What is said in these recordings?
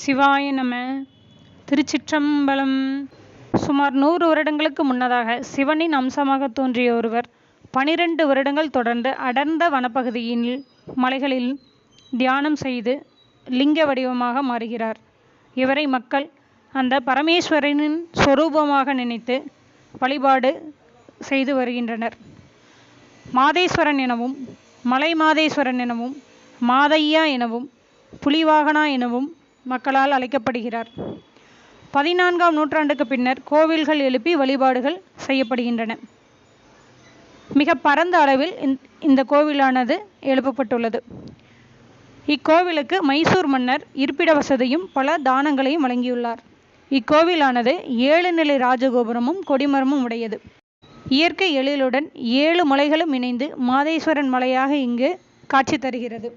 சிவாய நம. திருச்சிற்றம்பலம். சுமார் நூறு வருடங்களுக்கு முன்னதாக சிவனின் அம்சமாக தோன்றிய ஒருவர் பனிரெண்டு வருடங்கள் தொடர்ந்து அடர்ந்த வனப்பகுதியில் மலைகளில் தியானம் செய்து லிங்க வடிவமாக மாறுகிறார். இவரை மக்கள் அந்த பரமேஸ்வரனின் சொரூபமாக நினைத்து வழிபாடு செய்து வருகின்றனர். மாதேஸ்வரன் எனவும் மலை மாதேஸ்வரன் எனவும் மாதையா எனவும் புலிவாகனா எனவும் மக்களால் அழைக்கப்படுகிறார். பதினான்காம் நூற்றாண்டுக்கு பின்னர் கோவில்கள் எழுப்பி வழிபாடுகள் செய்யப்படுகின்றன. மிக பரந்த அளவில் இந்த கோவிலானது எழுப்பப்பட்டுள்ளது. இக்கோவிலுக்கு மைசூர் மன்னர் இருப்பிட வசதியும் பல தானங்களையும் வழங்கியுள்ளார். இக்கோவிலானது ஏழு நிலை ராஜகோபுரமும் கொடிமரமும் உடையது. இயற்கை எழிலுடன் ஏழு மலைகளும் இணைந்து மாதேஸ்வரன் மலையாக இங்கு காட்சி தருகிறது.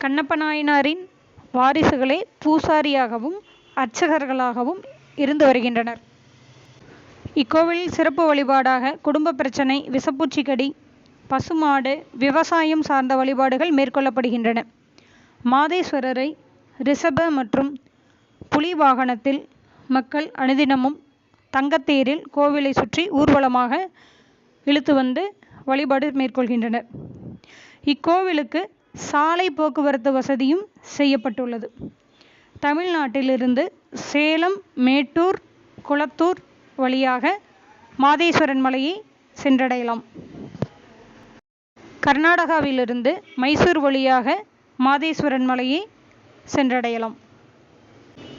கண்ணப்ப நாயனாரின் வாரிசுகளே பூசாரியாகவும் அர்ச்சகர்களாகவும் இருந்து வருகின்றனர். இக்கோவிலில் சிறப்பு வழிபாடாக குடும்ப பிரச்சனை விஷப்பூச்சிக்கடி பசுமாடு விவசாயம் சார்ந்த வழிபாடுகள் மேற்கொள்ளப்படுகின்றன. மாதேஸ்வரரை ரிஷப மற்றும் புலி வாகனத்தில் மக்கள் அனுதினமும் தங்கத்தேரில் கோவிலை சுற்றி ஊர்வலமாக இழுத்து வந்து வழிபாடு மேற்கொள்கின்றனர். இக்கோவிலுக்கு சாலை போக்குவரத்து வசதியும் செய்யப்பட்டுள்ளது. தமிழ்நாட்டிலிருந்து சேலம் மேட்டூர் குளத்தூர் வழியாக மாதேஸ்வரன் மலையை சென்றடையலாம். கர்நாடகாவிலிருந்து மைசூர் வழியாக மாதேஸ்வரன் மலையை சென்றடையலாம்.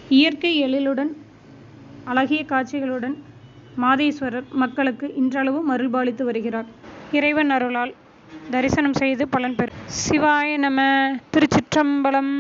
இயற்கை எழிலுடன் அழகிய காட்சிகளுடன் மாதேஸ்வரர் மக்களுக்கு இன்றளவும் அருள்பாலித்து வருகிறார். இறைவன் அருளால் தரிசனம் செய்து பலன் பெறும் சிவாய நம திருச்சிற்றம்பலம்.